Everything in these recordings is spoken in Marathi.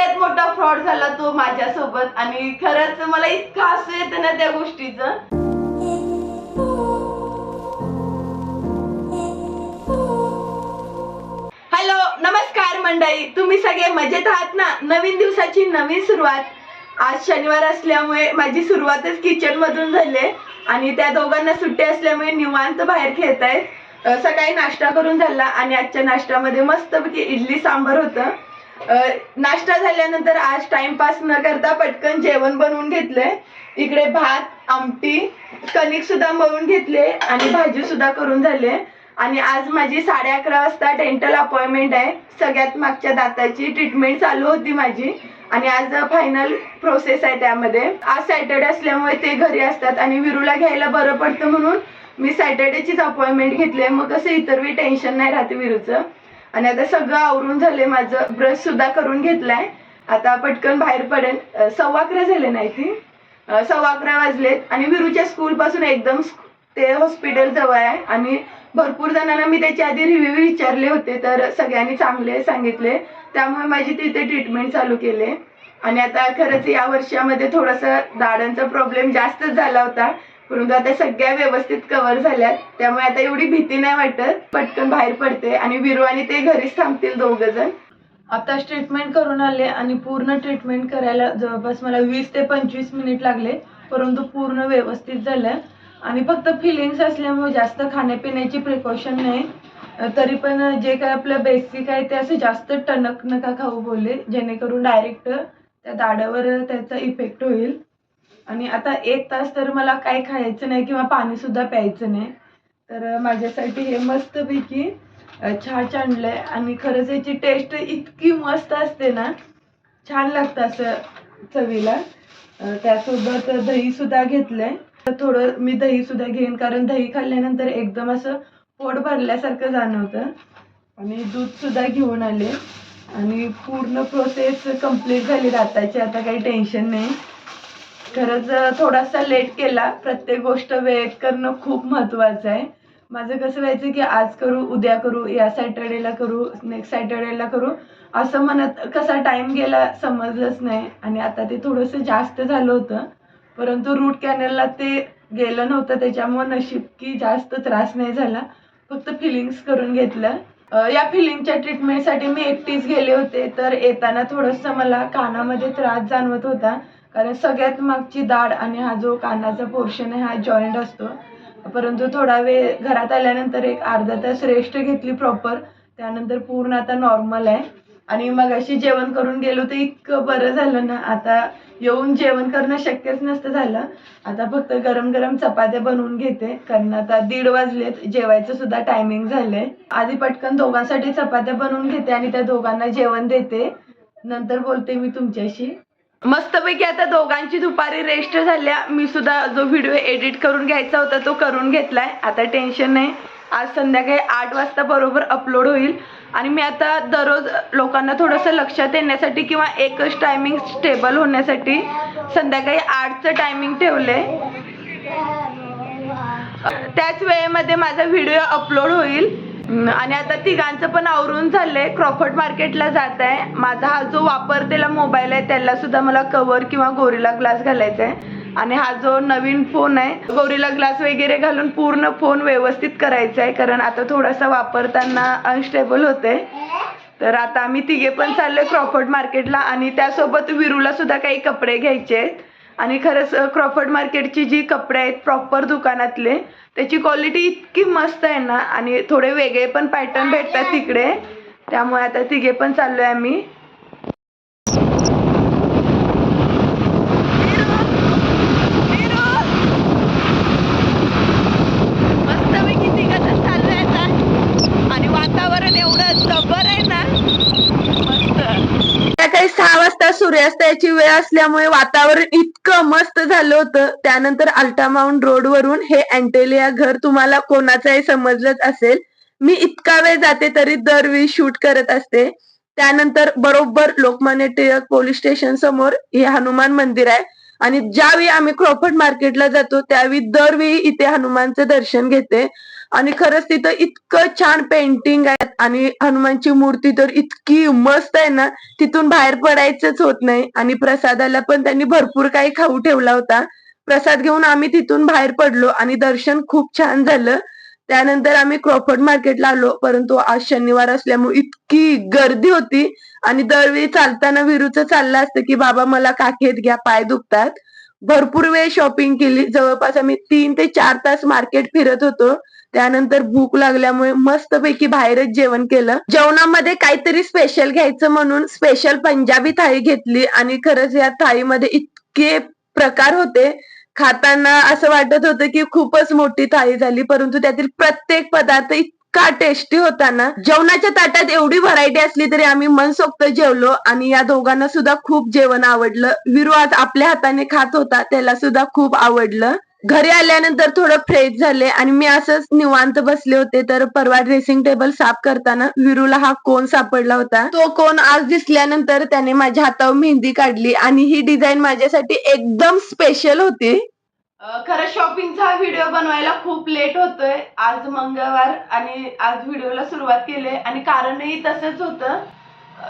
सगळ्यात मोठा फ्रॉड झाला तो माझ्यासोबत आणि खरंच मला इतकं हसू येतं ना त्या गोष्टीचं. हॅलो नमस्कार मंडळी. तुम्ही सगळे मजेत आहात ना? नवीन दिवसाची नवीन सुरुवात. आज शनिवार असल्यामुळे माझी सुरुवातच किचन मधून झाली आहे. आणि त्या दोघांना सुट्टी असल्यामुळे निवांत बाहेर खेळत आहेत सकाळी नाश्ता करून झाला आणि आजच्या नाश्त्यामध्ये मस्तपैकी इडली सांबर होतं. नाश्ता झाल्यानंतर आज टाइमपास न करता पटकन जेवण बनवून घेतलंय. इकडे भात आमटी कणिक सुद्धा मळून घेतले आणि भाजी सुद्धा करून झाले. आणि आज माझी साडे अकरा वाजता डेंटल अपॉइंटमेंट आहे. सगळ्यात मागच्या दाताची ट्रीटमेंट चालू होती माझी. आणि आज फायनल प्रोसेस आहे त्यामध्ये. आज सॅटर्डे असल्यामुळे ते घरी असतात आणि विरूला घ्यायला बरं पडतं म्हणून मी सॅटर्डेचीच अपॉइंटमेंट घेतली आहे. मग कसं इतर वेळी टेन्शन नाही राहते विरूचं. आणि आता सगळं आवरून झालंय माझं ब्रश सुद्धा करून घेतलाय. आता पटकन बाहेर पडेल सव्वा अकरा झाले नाही ती सव्वा अकरा वाजलेत आणि विरूच्या स्कूल पासून एकदम ते हॉस्पिटल जवळ आहे. आणि भरपूर जणांना मी त्याच्या आधी रिव्ह्यू विचारले होते तर सगळ्यांनी चांगले सांगितले. त्यामुळे माझी तिथे ट्रीटमेंट चालू केले. आणि आता खरंच या वर्षामध्ये थोडासा दाडांचा प्रॉब्लेम जास्तच झाला होता. परंतु आता सगळ्या व्यवस्थित कव्हर झाल्यात. त्यामुळे आता एवढी भीती नाही वाटत. पटकन बाहेर पडते आणि विरू ते घरीच थांबतील दोघ जण. आताच ट्रीटमेंट करून आले आणि पूर्ण ट्रीटमेंट करायला जवळपास मला वीस ते पंचवीस मिनिट लागले. परंतु पूर्ण व्यवस्थित झालं. आणि फक्त फिलिंग्स असल्यामुळे जास्त खाण्यापिण्याची प्रिकॉशन नाही. तरी पण जे काय आपलं बेसिक आहे ते असं जास्त टणक नका खाऊ बोलले. जेणेकरून डायरेक्ट त्या दाडावर त्याचा इफेक्ट होईल. आणि आता एक तास तर मला काय खायचं नाही किंवा पाणी सुद्धा प्यायचं नाही. तर माझ्यासाठी हे मस्तपैकी पैकी छान आणलंय. आणि खरंच याची टेस्ट इतकी मस्त असते ना छान लागतं असं चवीला. त्यासोबत दही सुद्धा घेतलंय. तर थोडं मी दही सुद्धा घेईन कारण दही खाल्ल्यानंतर एकदम असं पोट भरल्यासारखं जाणवतं. आणि दूध सुद्धा घेऊन आले. आणि पूर्ण प्रोसेस कंप्लीट झाली राताची आता काही टेन्शन नाही. खरंच थोडासा लेट केला. प्रत्येक गोष्ट वेळेत करणं खूप महत्वाचं आहे. माझं कसं व्हायचं की आज करू उद्या करू या सॅटर्डेला करू नेक्स्ट सॅटर्डेला करू. असं म्हणत कसा टाइम गेला समजलंच नाही. आणि आता ते थोडंसं जास्त झालं होतं. परंतु रूट कॅनलला ते गेलं नव्हतं. त्याच्यामुळे नशीब की जास्त त्रास नाही झाला. फक्त फिलिंग्स करून घेतलं. या फिलिंगच्या ट्रीटमेंटसाठी मी एकटीच गेले होते. तर येताना थोडंसं मला कानामध्ये त्रास जाणवत होता. कारण सगळ्यात मागची दाढ आणि हा जो कानाचा पोर्शन आहे हा जॉईंट असतो. परंतु थोडा वेळ घरात आल्यानंतर एक अर्धा तास रेस्ट घेतली प्रॉपर त्यानंतर पूर्ण आता नॉर्मल आहे. आणि मग अशी जेवण करून गेलो तर इतकं बरं झालं ना. आता येऊन जेवण करणं शक्यच नसतं झालं. आता फक्त गरम गरम चपात्या बनवून घेते. कारण आता दीड वाजलेत. जेवायचं सुद्धा टायमिंग झालंय. आधी पटकन दोघांसाठी चपात्या बनवून घेते आणि त्या दोघांना जेवण देते. नंतर बोलते मी तुमच्याशी. मस्तपैकी आता दोघांची दुपारी रेस्ट झाल्या. मी सुद्धा जो व्हिडिओ एडिट करून घ्यायचा होता तो करून घेतलाय. आता टेन्शन नाही. आज संध्याकाळी आठ वाजता बरोबर अपलोड होईल. आणि मी आता दररोज लोकांना थोडंसं लक्षात येण्यासाठी किंवा एकच टायमिंग स्टेबल होण्यासाठी संध्याकाळी आठचं टायमिंग ठेवलंय. त्याच वेळेमध्ये माझा व्हिडिओ अपलोड होईल. आणि आता तिघांचं पण आवरून झालंय क्रॉफर्ड मार्केटला जात आहे माझा हा जो वापरतेला मोबाईल आहे त्याला सुद्धा मला कवर किंवा गोरीला ग्लास घालायचा आहे आणि हा जो नवीन फोन आहे गोरीला ग्लास वगैरे घालून पूर्ण फोन व्यवस्थित करायचा आहे कारण आता थोडासा वापरताना अनस्टेबल होते तर आता आम्ही तिघे पण चाललोय क्रॉफर्ड मार्केटला. आणि त्यासोबत विरूला सुद्धा काही कपडे घ्यायचे आहेत आणि खरंच क्रॉफर्ड मार्केटची जी कपडे आहेत प्रॉपर दुकानातले त्याची क्वालिटी इतकी मस्त आहे ना आणि थोडे वेगळे पण पॅटर्न भेटतात तिकडे. त्यामुळे आता तिघे पण चाललोय आम्ही. मस्तपैकी तिघं चाललोय आता. आणि वातावरण एवढं जबर आहे ना मस्त. काही सहा वाजता सूर्यास्ताची वेळ असल्यामुळे वातावरण इतकं मस्त झालं होतं. त्यानंतर अल्टामाउंट रोड वरून हे अँटेलिया घर तुम्हाला कोणाचंही समजलंच असेल. मी इतका वेळ जाते तरी दरवेळी शूट करत असते. त्यानंतर बरोबर लोकमान्य टिळक पोलीस स्टेशन समोर हे हनुमान मंदिर आहे. आणि ज्यावेळी आम्ही क्रॉफर्ड मार्केटला जातो त्यावेळी दरवेळी इथे हनुमानचं दर्शन घेते. आणि खरंच तिथं इतकं छान पेंटिंग आहे आणि हनुमानची मूर्ती तर इतकी मस्त आहे ना तिथून बाहेर पडायचंच होत नाही. आणि प्रसादाला पण त्यांनी भरपूर काही खाऊ ठेवला होता. प्रसाद घेऊन आम्ही तिथून बाहेर पडलो आणि दर्शन खूप छान झालं. त्यानंतर आम्ही क्रॉफर्ड मार्केटला आलो परंतु आज शनिवार असल्यामुळे इतकी गर्दी होती. आणि दरवेळी चालताना विरूचं चाललं असतं की बाबा मला काखेत घ्या पाय दुखतात. भरपूर वेळ शॉपिंग केली. जवळपास आम्ही तीन ते चार तास मार्केट फिरत होतो. त्यानंतर भूक लागल्यामुळे मस्तपैकी बाहेरच जेवण केलं. जेवणामध्ये काहीतरी स्पेशल घ्यायचं म्हणून स्पेशल पंजाबी थाळी घेतली आणि खरंच या थाळीमध्ये इतके प्रकार होते. खाताना असं वाटत होतं की खूपच मोठी थाळी झाली परंतु त्यातील प्रत्येक पदार्थ इतका टेस्टी होता ना. जेवणाच्या ताटात एवढी व्हरायटी असली तरी आम्ही मनसोक्त जेवलो आणि या दोघांना सुद्धा खूप जेवण आवडलं. विरू आज आपल्या हाताने खात होता त्याला सुद्धा खूप आवडलं. घरी आल्यानंतर थोडं फ्रेश झाले आणि मी असंच निवांत बसले होते. तर परवा ड्रेसिंग टेबल साफ करताना विरूला हा कोण सापडला होता? तो कोण आज दिसल्यानंतर त्याने माझ्या हातावर मेहंदी काढली आणि ही डिझाईन माझ्यासाठी एकदम स्पेशल होती. खरं शॉपिंगचा व्हिडिओ बनवायला खूप लेट होतोय. आज मंगळवार आणि आज व्हिडिओला सुरुवात केली आणि कारणही तसंच होतं.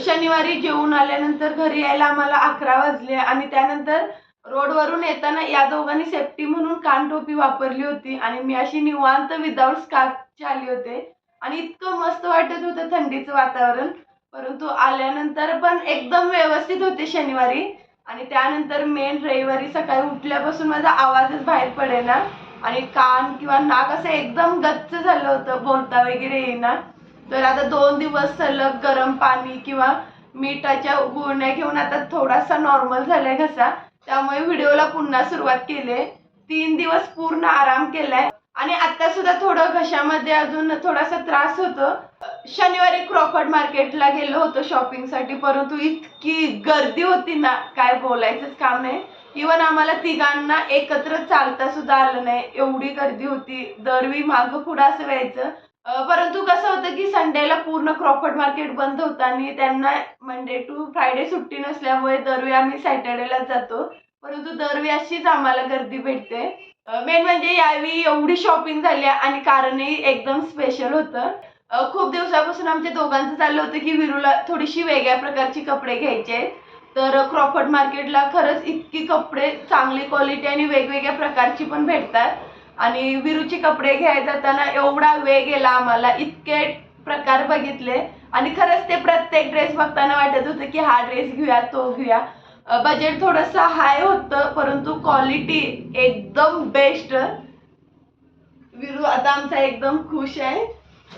शनिवारी जेवून आल्यानंतर घरी यायला आम्हाला अकरा वाजले आणि त्यानंतर रोडवरून येताना या दोघांनी सेफ्टी म्हणून कानटोपी वापरली होती आणि मी अशी निवांत विदाऊट स्कार्फची आली होते. आणि इतकं मस्त वाटत होतं थंडीचं वातावरण. परंतु आल्यानंतर पण एकदम व्यवस्थित होते शनिवारी. आणि त्यानंतर मेन रविवारी सकाळी उठल्यापासून माझा आवाजच बाहेर पडेना. आणि कान किंवा नाक असं एकदम गच्च झालं होतं बोलता वगैरे येईना. तर आता दोन दिवस सलग गरम पाणी किंवा मिठाच्या गुळण्या घेऊन आता थोडासा नॉर्मल झालाय घसा. त्यामुळे व्हिडिओला पुन्हा सुरुवात केली तीन दिवस पूर्ण आराम केलाय. आणि आता सुद्धा थोडं घशामध्ये अजून थोडासा त्रास होतो. शनिवारी क्रॉफर्ड मार्केटला गेलो होतो शॉपिंगसाठी परंतु इतकी गर्दी होती ना काय बोलायचंच काम नाही. इवन आम्हाला तिघांना एकत्र चालता सुद्धा आलं नाही. एवढी गर्दी होती. दरवी मागं पुढं असं व्हायचं. परंतु कसं होतं की संडेला पूर्ण क्रॉफर्ड मार्केट बंद होतं आणि त्यांना मंडे टू फ्रायडे सुट्टी नसल्यामुळे दरवेळी आम्ही सॅटर्डेला जातो. परंतु दरवेळी अशीच आम्हाला गर्दी भेटते. मेन म्हणजे यावेळी एवढी शॉपिंग झाली आणि कारणही एकदम स्पेशल होतं. खूप दिवसापासून आमच्या दोघांचं चाललं होतं की विरूला थोडीशी वेगळ्या प्रकारची कपडे घ्यायचे. तर क्रॉफर्ड मार्केटला खरंच इतकी कपडे चांगली क्वालिटी आणि वेगवेगळ्या प्रकारची पण भेटतात. आणि विरूचे कपडे घ्यायला जाताना एवढा वेळ गेला आम्हाला इतके प्रकार बघितले. आणि खरंच ते प्रत्येक ड्रेस बघताना वाटत होतं की हा ड्रेस घेऊया तो घेऊया. बजेट थोडंसं हाय होतं परंतु क्वालिटी एकदम बेस्ट विरू आता आमचा एकदम खुश आहे.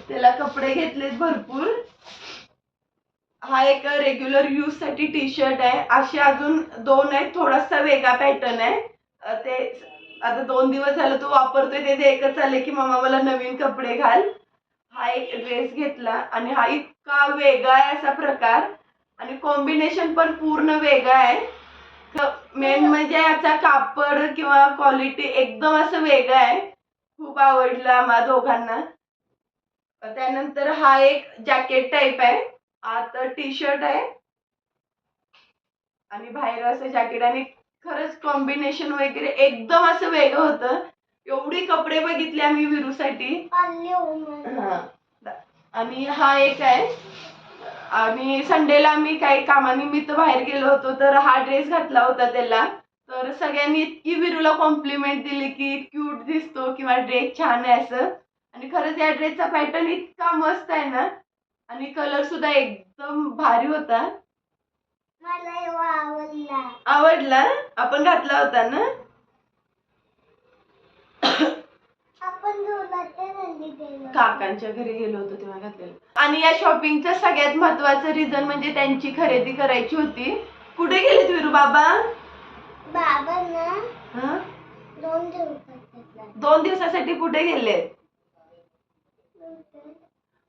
त्याला कपडे घेतलेत भरपूर. हा एक रेग्युलर यूजसाठी टी शर्ट आहे. असे अजून दोन आहेत थोडासा वेगळा पॅटर्न आहे. ते आता दोन दिवस झालं तू वापरतोय ते एकच आले की मम्मा मला नवीन कपडे घाल. हा एक ड्रेस घेतला आणि हा इतका वेगळा आहे असा प्रकार. आणि कॉम्बिनेशन पण पूर्ण वेगळा आहे. मेन म्हणजे याचा कापड किंवा क्वालिटी एकदम असं वेगळं आहे. खूप आवडलं आम्हा दोघांना. त्यानंतर हा एक जॅकेट टाईप आहे. आत टी शर्ट आहे. आणि बाहेर असं जॅकेट आणि खरंच कॉम्बिनेशन वगैरे एकदम असं वेगळं होतं. एवढी कपडे बघितले आम्ही विरूसाठी. हा. आणि हा एक आहे. आणि संडेला आम्ही काही कामानिमित्त बाहेर गेलो होतो तर हा ड्रेस घातला होता त्याला. तर सगळ्यांनी इतकी विरूला कॉम्प्लिमेंट दिली की क्यूट दिसतो किंवा ड्रेस छान आहे असं. आणि खरंच या ड्रेसचा पॅटर्न इतका मस्त आहे ना. आणि कलर सुद्धा एकदम भारी होता. आवडला. आवडला? आपण घातला होता ना? गेलो. काकांच्या घरी गेलो होतो तेव्हा घातलेलं. आणि या शॉपिंगचं सगळ्यात महत्वाचं रिझन म्हणजे त्यांची खरेदी करायची होती. कुठे गेलेत विरू बाबा? बाबा ना हं? दोन दिवसात दोन दिवसासाठी कुठे गेलेत?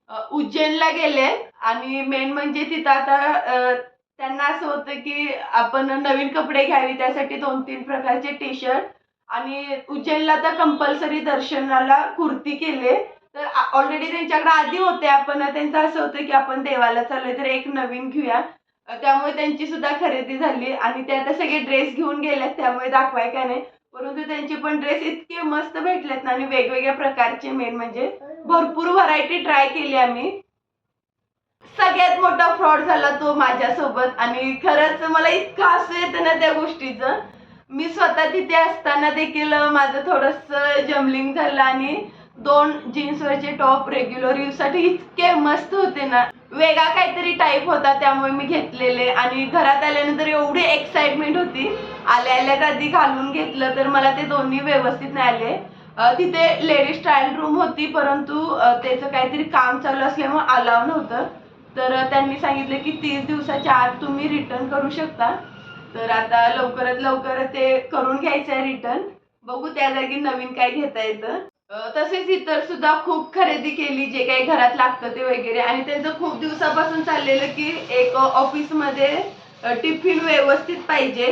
अ, उज्जैनला गेले आणि मेन म्हणजे तिथं आता त्यांना असं होतं की आपण नवीन कपडे घ्यावी त्यासाठी दोन तीन प्रकारचे टी शर्ट आणि उज्जैनला तर कंपल्सरी दर्शनाला कुर्ती केले. तर ऑलरेडी त्यांच्याकडे आधी होते आपण त्यांचं असं होतं की आपण देवाला चाललोय तर एक नवीन घेऊया. त्यामुळे त्यांची सुद्धा खरेदी झाली आणि ते आता सगळे ड्रेस घेऊन गेलेत त्यामुळे दाखवाय का नाही. परंतु त्यांचे पण ड्रेस इतके मस्त भेटलेत ना आणि वेगवेगळ्या प्रकारचे मेन म्हणजे भरपूर व्हरायटी ट्राय केली आम्ही. सगळ्यात मोठा फ्रॉड झाला तो माझ्यासोबत आणि खरंच मला इतकं हसू येतं ना त्या गोष्टीचं. मी स्वतः तिथे असताना देखील माझं थोडंसं जमलिंग झालं आणि दोन जीन्सवरचे टॉप रेग्युलर यूजसाठी इतके मस्त होते ना. वेगळा काहीतरी टाईप होता त्यामुळे मी घेतलेले आणि घरात आल्यानंतर एवढी एक्साइटमेंट होती. आल्या आल्या कधी घालून घेतलं तर मला ते दोन्ही व्यवस्थित नाही आले. तिथे लेडीज ट्रायल रूम होती परंतु त्याचं काहीतरी काम चालू असल्यामुळे अलाव नव्हतं. तर त्यांनी सांगितलं की तीस दिवसाच्या आत तुम्ही रिटर्न करू शकता. तर आता लवकरात लवकर ते करून घ्यायचं आहे रिटर्न बघू त्या जागी नवीन काय घेता येतं. तसेच इतर सुद्धा खूप खरेदी केली जे काही घरात लागतं ते वगैरे. आणि त्यांचं खूप दिवसापासून चाललेलं की एक ऑफिसमध्ये टिफिन व्यवस्थित पाहिजे.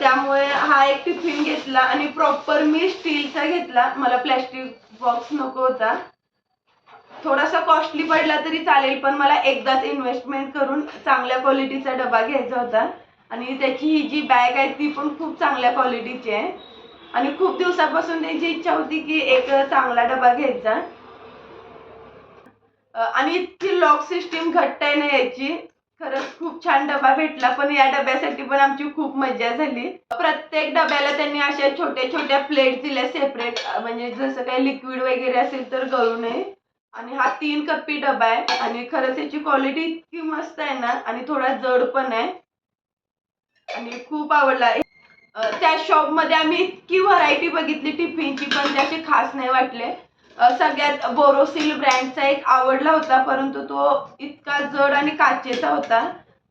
त्यामुळे हा एक टिफिन घेतला आणि प्रॉपर मी स्टीलचा घेतला. मला प्लॅस्टिक बॉक्स नको होता. थोडासा कॉस्टली पडला तरी चालेल पण मला एकदाच इन्व्हेस्टमेंट करून चांगल्या क्वालिटीचा डबा घ्यायचा होता. आणि त्याची ही जी बॅग आहे ती पण खूप चांगल्या क्वालिटीची आहे. आणि खूप दिवसापासून त्यांची इच्छा होती की एक चांगला डबा घ्यायचा. आणि इतकी लॉक सिस्टीम घट्ट आहे ना याची. खरंच खूप छान डबा भेटला पण या डब्यासाठी पण आमची खूप मजा झाली. प्रत्येक डब्याला त्यांनी अशा छोट्या छोट्या प्लेट दिल्या सेपरेट म्हणजे जसं काही लिक्विड वगैरे असेल तर गळू नये. आणि हा तीन कप्पी डबा आहे. आणि खरंच याची क्वालिटी इतकी मस्त आहे ना आणि थोडा जड पण आहे. आणि खूप आवडला. त्या शॉपमध्ये आम्ही इतकी व्हरायटी बघितली टिफिनची पण ते असे खास नाही वाटले. सगळ्यात बोरोसिल ब्रँडचा एक आवडला होता परंतु तो इतका जड आणि काचेचा होता.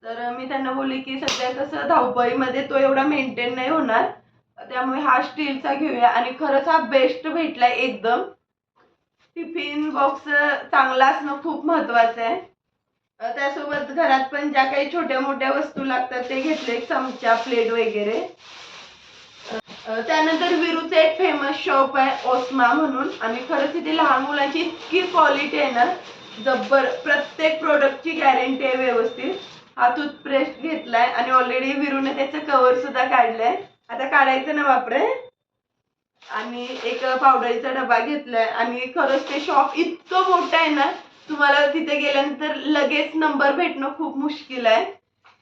तर मी त्यांना बोलले की सध्या कसं धावपळीमध्ये तो एवढा मेंटेन नाही होणार. त्यामुळे हा स्टीलचा घेऊया. आणि खरंच हा बेस्ट भेटलाय एकदम. टिफिन बॉक्स चांगला असणं खूप महत्वाचं आहे. त्यासोबत घरात पण ज्या काही छोट्या मोठ्या वस्तू लागतात ते घेतले चमचा प्लेट वगैरे. त्यानंतर विरूचं एक फेमस शॉप आहे ओस्मा म्हणून. आणि खरंच इथे लहान मुलांची इतकी क्वालिटी आहे ना जब्बर प्रत्येक प्रोडक्टची गॅरंटी आहे व्यवस्थित. हा टूथपेस्ट घेतलाय आणि ऑलरेडी विरूने त्याचं कव्हर सुद्धा काढलंय. आता काढायचं ना बापरे? आणि एक पावडरचा डबा घेतलाय आणि खरंच ते शॉप इतकं मोठं आहे ना तुम्हाला तिथे गेल्यानंतर लगेच नंबर भेटणं खूप मुश्किल आहे.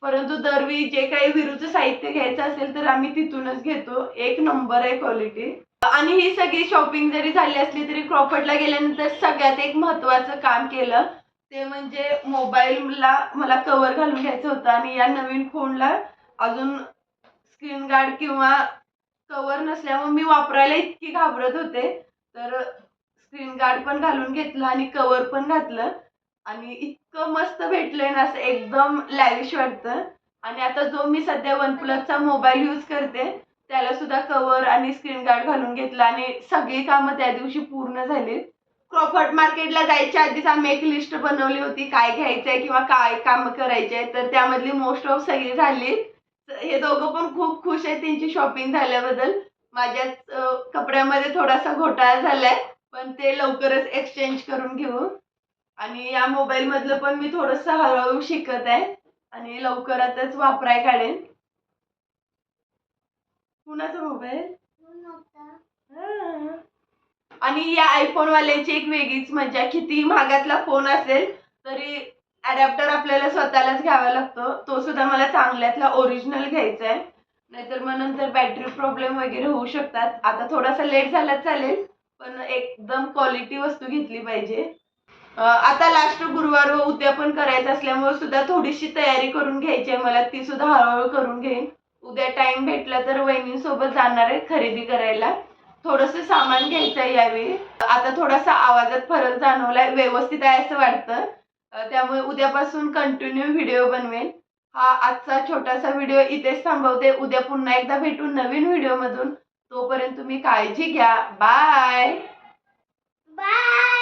परंतु दरवेळी जे काही विरूचं साहित्य घ्यायचं असेल तर आम्ही तिथूनच घेतो. एक नंबर आहे क्वालिटी आणि ही सगळी शॉपिंग जरी झाली असली तरी क्रॉफर्डला गेल्यानंतर सगळ्यात एक महत्वाचं काम केलं ते म्हणजे मोबाईलला मला कव्हर घालून घ्यायचं होतं आणि या नवीन फोनला अजून स्क्रीन गार्ड किंवा कव्हर नसल्यामुळे मी वापरायला इतकी घाबरत होते. तर स्क्रीन गार्ड पण घालून घेतलं आणि कव्हर पण घातलं. आणि इतकं मस्त भेटलंय ना असं एकदम लॅविश वाटतं. आणि आता जो मी सध्या वन प्लसचा मोबाईल यूज करते त्याला सुद्धा कव्हर आणि स्क्रीन गार्ड घालून घेतलं आणि सगळी कामं त्या दिवशी पूर्ण झाली क्रॉफर्ट मार्केटला जायच्या आधीच आम्ही एक लिस्ट बनवली होती काय घ्यायचंय किंवा काय काम करायचे तर त्यामधली मोस्ट ऑफ सगळी झाली हे दोघं पण खूप खुश आहेत त्यांची शॉपिंग झाल्याबद्दल. माझ्याच कपड्यामध्ये थोडासा घोटाळा झालाय पण ते लवकरच एक्सचेंज करून घेऊ. आणि या मोबाईल मधलं पण मी थोडस हळूहळू शिकत आहे आणि लवकरातच वापराय काढेन. कुणाचा मोबाईल आणि या आयफोन वाल्यांची एक वेगळीच मजा किती महागातला फोन असेल तरी अडॅप्टर आपल्याला स्वतःलाच घ्यावा लागतो. तो सुद्धा मला चांगल्यातला ओरिजिनल घ्यायचा आहे नाहीतर मग नंतर बॅटरी प्रॉब्लेम वगैरे होऊ शकतात. आता थोडासा लेट झाला चालेल पण एकदम क्वालिटी वस्तू घेतली पाहिजे. आता लास्ट गुरुवार व उद्या पण करायचं असल्यामुळे सुद्धा थोडीशी तयारी करून घ्यायची आहे मला ती सुद्धा हळूहळू करून घेईन. उद्या टाइम भेटला तर वहिनींसोबत जाणार आहे खरेदी करायला. थोडंसं सामान घ्यायचं आहे यावेळी. आता थोडासा आवाजात फरक जाणवलाय. व्यवस्थित आहे असं वाटतं. त्यामुळे उद्यापासून कंटिन्यू व्हिडिओ बनवेन. हा आजचा छोटासा व्हिडिओ इथेच थांबवते. उद्या पुन्हा एकदा भेटून नवीन व्हिडिओमधून तोपर्यंत तुम्ही काळजी घ्या. Bye bye